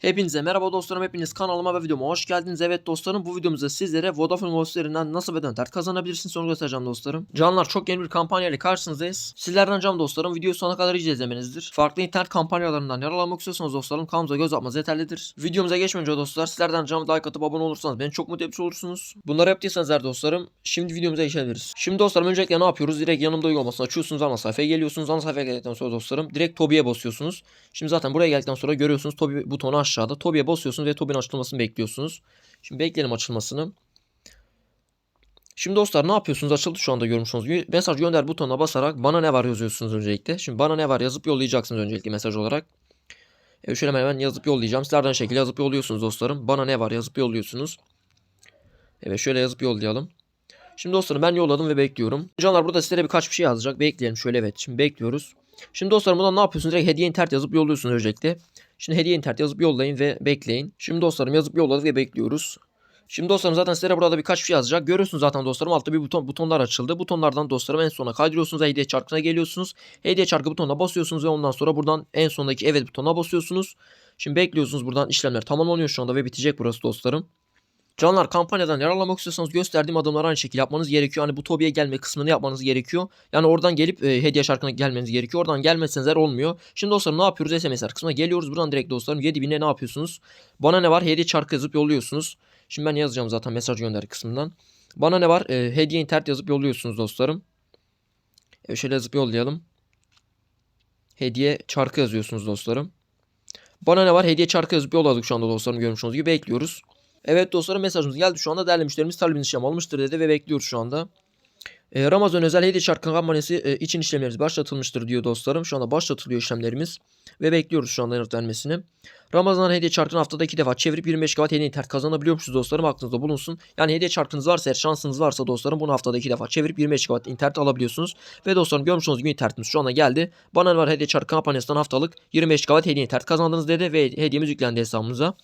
Hepinize merhaba dostlarım hepiniz kanalıma ve videoma hoş geldiniz. Evet dostlarım bu videomuzda sizlere Vodafone gösterinden nasıl ve internet kazanabilirsiniz onu göstereceğim dostlarım. Canlar çok yeni bir kampanya ile karşınızdayız. Sizlerden cam dostlarım videoyu sonuna kadar iyice izlemenizdir. Farklı internet kampanyalarından yararlanmak istiyorsanız dostlarım kanalımıza göz atmanız yeterlidir. Videomuza geçmeden önce dostlar sizlerden cam like atıp abone olursanız beni çok mutlu etmiş olursunuz. Bunları yaptıysanız eğer dostlarım şimdi videomuza geçebiliriz. Şimdi dostlarım öncelikle ne yapıyoruz? Direkt yanımda uygulamasını açıyorsunuz ana sayfaya geliyorsunuz. Ana sayfaya geldikten sonra dostlarım direkt Tobi'ye basıyorsunuz. Şimdi zaten buraya geldikten sonra görüyorsunuz Tobi butonu aşağıda. Tobi'ye basıyorsunuz ve Tobi'nin açılmasını bekliyorsunuz. Şimdi bekleyelim açılmasını. Şimdi dostlar ne yapıyorsunuz? Açıldı şu anda görmüş olduğunuz gibi. Mesaj gönder butonuna basarak bana ne var yazıyorsunuz öncelikle. Şimdi bana ne var yazıp yollayacaksınız öncelikle mesaj olarak. Evet şöyle hemen yazıp yollayacağım. Sizlerden şekilde yazıp yolluyorsunuz dostlarım. Bana ne var yazıp yolluyorsunuz. Evet şöyle yazıp yollayalım. Şimdi dostlarım ben yolladım ve bekliyorum. Canlar burada sizlere birkaç bir şey yazacak. Bekleyelim şöyle evet. Şimdi bekliyoruz. Şimdi dostlarım buradan ne yapıyorsunuz? Direkt hediye internet yazıp yolluyorsunuz öncelikle. Şimdi hediye internet yazıp yollayın ve bekleyin. Şimdi dostlarım yazıp yolladık ve bekliyoruz. Şimdi dostlarım zaten sizlere burada birkaç bir şey yazacak. Görüyorsunuz zaten dostlarım altta bir buton butonlar açıldı. Butonlardan dostlarım en sona kaydırıyorsunuz hediye çarkına geliyorsunuz. Hediye çarkı butonuna basıyorsunuz ve ondan sonra buradan en sondaki evet butonuna basıyorsunuz. Şimdi bekliyorsunuz buradan işlemler tamamlanıyor şu anda ve bitecek burası dostlarım. Canlar kampanyadan yararlanmak istiyorsanız gösterdiğim adımları aynı şekilde yapmanız gerekiyor. Hani bu Tobi'ye gelme kısmını yapmanız gerekiyor. Yani oradan gelip e, hediye şarkına gelmeniz gerekiyor. Oradan gelmezseniz eğer olmuyor. Şimdi dostlarım ne yapıyoruz? SMS'ler kısmına geliyoruz. Buradan direkt dostlarım 7000'e ne yapıyorsunuz? Bana ne var? Hediye çarkı yazıp yolluyorsunuz. Şimdi ben yazacağım zaten mesaj gönder kısmından. Bana ne var? E, hediye internet yazıp yolluyorsunuz dostlarım. E, şöyle yazıp yollayalım. Hediye çarkı yazıyorsunuz dostlarım. Bana ne var? Hediye çarkı yazıp yolladık şu anda dostlarım görmüş olduğunuz gibi bekliyoruz. Evet dostlarım mesajımız geldi şu anda. Değerli müşterimiz talebiniz işlem almıştır dedi ve bekliyoruz şu anda. Ee, Ramazan özel hediye şarkı kampanyası e, için işlemlerimiz başlatılmıştır diyor dostlarım. Şu anda başlatılıyor işlemlerimiz. Ve bekliyoruz şu anda yanıt. Ramazan hediye çarkını haftada iki defa çevirip 25 GB hediye internet kazanabiliyormuşuz dostlarım. Aklınızda bulunsun. Yani hediye çarkınız varsa eğer şansınız varsa dostlarım bunu haftada iki defa çevirip 25 GB internet alabiliyorsunuz. Ve dostlarım görmüş olduğunuz gibi internetimiz şu anda geldi. Bana var hediye çarkı kampanyasından haftalık 25 GB hediye internet kazandınız dedi ve hediyemiz yüklendi hesabımıza.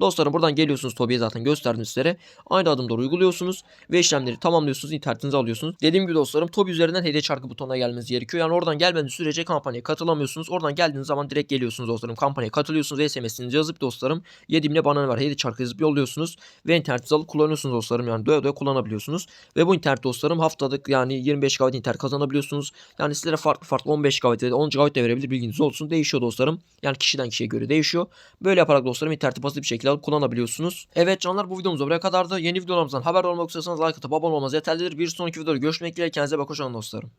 Dostlarım buradan geliyorsunuz Tobi'ye zaten gösterdim sizlere. Aynı adımları uyguluyorsunuz ve işlemleri tamamlıyorsunuz. internetinizi alıyorsunuz. Dediğim gibi dostlarım Tobi üzerinden hediye çarkı butonuna gelmeniz gerekiyor. Yani oradan gelmediğiniz sürece kampanyaya katılamıyorsunuz. Oradan geldiğiniz zaman direkt geliyorsunuz dostlarım. Kampanyaya katılıyorsunuz ve SMS'inizi yazıp dostlarım 7000'e bana ne var hediye çarkı yazıp yolluyorsunuz. Ve internetinizi alıp kullanıyorsunuz dostlarım. Yani doya doya kullanabiliyorsunuz. Ve bu internet dostlarım haftalık yani 25 GB internet kazanabiliyorsunuz. Yani sizlere farklı farklı 15 GB da 10 GB de verebilir bilginiz olsun. Değişiyor dostlarım. Yani kişiden kişiye göre değişiyor. Böyle yaparak dostlarım interneti basit bir şekilde alıp kullanabiliyorsunuz. Evet canlar bu videomuz buraya kadardı. Yeni videolarımızdan haber olmak istiyorsanız like atıp abone olmanız yeterlidir. Bir sonraki videoda görüşmek dileğiyle kendinize bakın dostlarım.